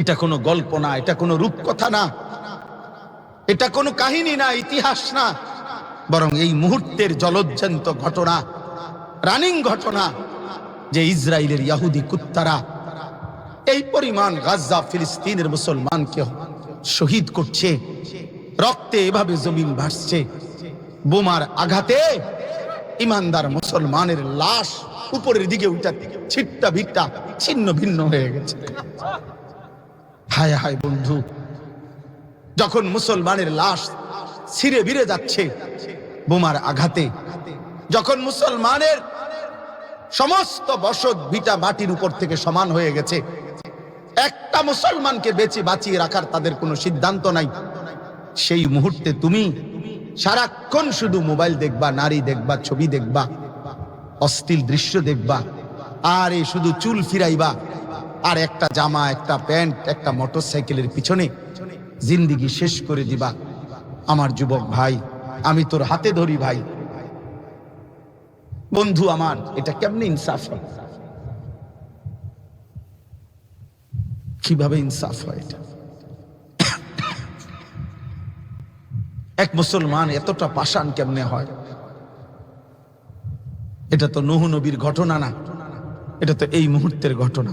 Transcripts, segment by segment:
এটা কোনো গল্প না, এটা কোনো রূপকথা না। এটা কোনো কাহিনী না, ইতিহাস না। বরং এই মুহূর্তের জলজ্জান্ত ঘটনা, রানিং ঘটনা, যে ইসরায়েলের ইয়াহুদি কুত্তারা এই পরিমাণ গাজা ফিলিস্তিনের মুসলমানকে শহীদ করছে, রক্তে এভাবে জমিন ভাসছে, বোমার আঘাতে ইমানদার মুসলমানের লাশ উপরের দিকে উঠা ছিট্টা ভিট্টা ছিন্ন ভিন্ন হয়ে গেছে। হায় হায় বন্ধু, যখন মুসলমানের লাশ ছিঁড়ে বিড়ে যাচ্ছে বোমার আঘাতে, যখন মুসলমানের সমস্ত বসত ভিটা মাটির উপর থেকে সমান হয়ে গেছে, একটা মুসলমানকে বেঁচে বাঁচিয়ে রাখার তাদের কোনো সিদ্ধান্ত নাই। সেই মুহূর্তে তুমি সারাক্ষণ শুধু মোবাইল দেখবা, নারী দেখবা, ছবি দেখবা, অস্থির দৃশ্য দেখবা, আর এই শুধু চুল ফিরাইবা আর একটা জামা, একটা প্যান্ট, একটা মোটর সাইকেলের পিছনে জিন্দিগি শেষ করে দিবা। আমার যুবক ভাই, আমি তোর হাতে ধরি ভাই। বন্ধু আমার, এটা কেমনে ইনসাফ হয়? কীভাবে ইনসাফ হয় এটা? এক মুসলমান এতটা পাষাণ কেমনে হয়? এটা তো নহু নবীর ঘটনা না, এটা তো এই মুহূর্তের ঘটনা।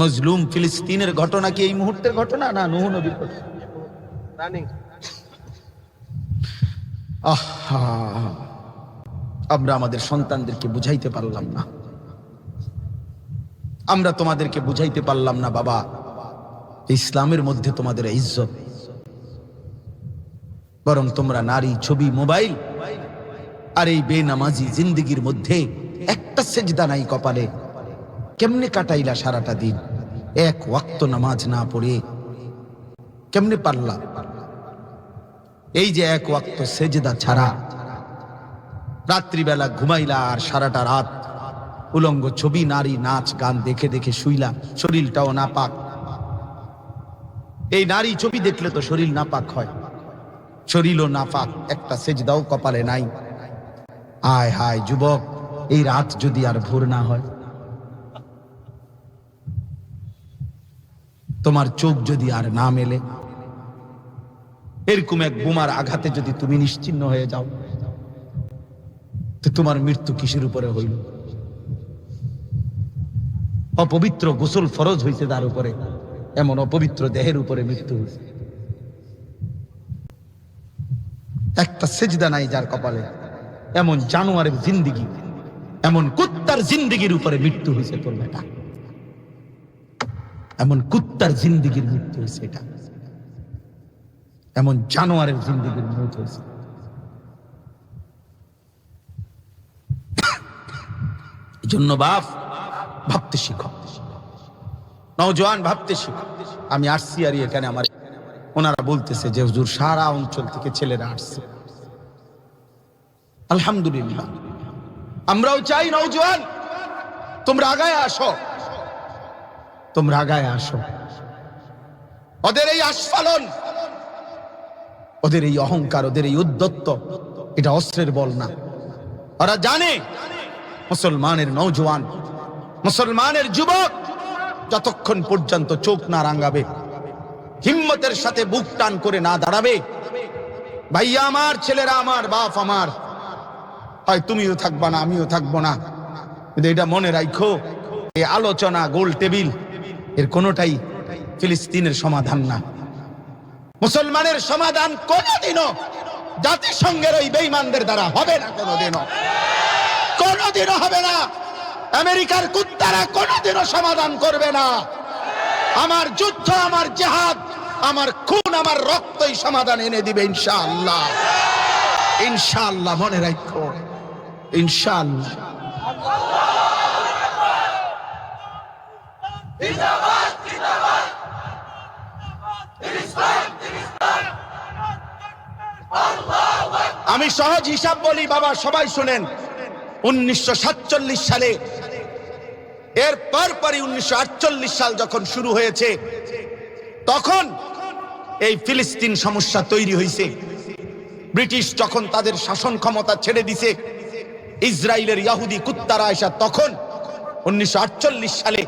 মজলুম ফিলিস্তিনের ঘটনা কি এই মুহূর্তের ঘটনা? না নহু নবীর আহা আমরা আমাদের সন্তানদেরকে বুঝাইতে পারলাম না। আমরা তোমাদেরকে বুঝাইতে পারলাম না বাবা। ইসলামের মধ্যে তোমাদের ইজ্জত। বরং তোমরা নারী ছবি মোবাইল আর এই বেনামাজি জিন্দিগির মধ্যে একটা সেজদা নাই কপালে। কেমনে কাটাইলা সারাটা দিন? এক ওয়াক্ত নামাজ না পড়ে কেমনে পারলা? এই যে এক ওয়াক্ত সেজদা ছাড়া রাত্রিবেলা ঘুমাইলা আর সারাটা রাত উলঙ্গ ছবি, নারী, নাচ, গান দেখে দেখে শুইলা, শরীরটাও না পাক এই নারী ছবি দেখলে তো শরীর না পাক হয়। শরীরও না পাক একটা সেজদাও কপালে নাই। আয় হায় যুবক, এই রাত যদি আর ভোর না হয়? তোমার চোখ যদি আর না মেলে, এরকম এক বোমার আঘাতে যদি তুমি নিশ্চিন্ন হয়ে যাও, তো তোমার মৃত্যু কিসের উপরে হইল? অপবিত্র গোসল ফরজ হইছে তার উপরে, এমন অপবিত্র দেহের উপরে মৃত্যু হয়েছে একটা সেজদা নাই যার কপালে, এমন জানোয়ারের জিন্দিগি, এমন কুত্তার জিন্দিগির উপরে মৃত্যু হয়েছে তোর বেটা। এমন কুত্তার জিন্দিগির মৃত্যু হয়েছে এটা। এমন জানোয়ারের জিন্দিগির মৃত্যু হয়েছে। জন্য বাপ, ভাবতে শিখো। নওজোয়ান, ভাবতে শিখো। আমি আসছি আর এখানে আমার ওনারা বলতেছে যে হুজুর সারা অঞ্চল থেকে ছেলেরা আসছে। আলহামদুলিল্লাহ। আমরাও চাই নওজোয়ান, তোমরা আগায় আসো। তোমরা আগায় আসো। ওদের এই আস্ফালন, ওদের এই অহংকার, ওদের এই উদ্যত্ত এটা অস্ত্রের বল না। ওরা জানে মুসলমানের নৌজওয়ান মুসলমানের যুবক যতক্ষণ পর্যন্ত চোখ না রাঙ্গাবে হিম্মতের সাথে বুক টান করে না দাঁড়াবে, ভাইয়া আমার, ছেলেরা আমার, বাপ আমার, হয় তুমিও থাকবা না, আমিও থাকব না। কিন্তু এটা মনে রাখো এই আলোচনা, গোল টেবিল এর কোনোটাই ফিলিস্তিনের সমাধান না। মুসলমানের সমাধান কোনোদিনও জাতিসংঘের ওই বেইমানদের দ্বারা হবে না, কোনোদিনও। কোনোদিনও হবে না। আমেরিকার কুত্তারা কোনোদিনও সমাধান করবে না। আমার যুদ্ধ, আমার জেহাদ, আমার খুন, আমার রক্তই সমাধান এনে দিবে, ইনশাআল্লাহ। ইনশাআল্লাহ, মনে রাখো। ইনশাআল্লাহ। আমি সহজ হিসাব বলি, বাবা, সবাই শুনেন। উনিশশো সালে, এর পরপরই উনিশশো সাল যখন শুরু হয়েছে, তখন এই ফিলিস্তিন সমস্যা তৈরি হয়েছে ব্রিটিশ যখন তাদের শাসন ক্ষমতা ছেড়ে দিছে ইসরায়েলের ইয়াহুদি কুত্তারা আসা তখন উনিশশো আটচল্লিশ সালে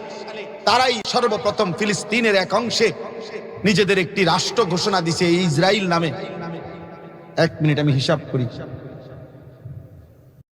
তারাই সর্বপ্রথম ফিলিস্তিনের এক অংশে নিজেদের একটি রাষ্ট্র ঘোষণা দিছে ইসরায়েল নামে। এক মিনিট আমি হিসাব করি।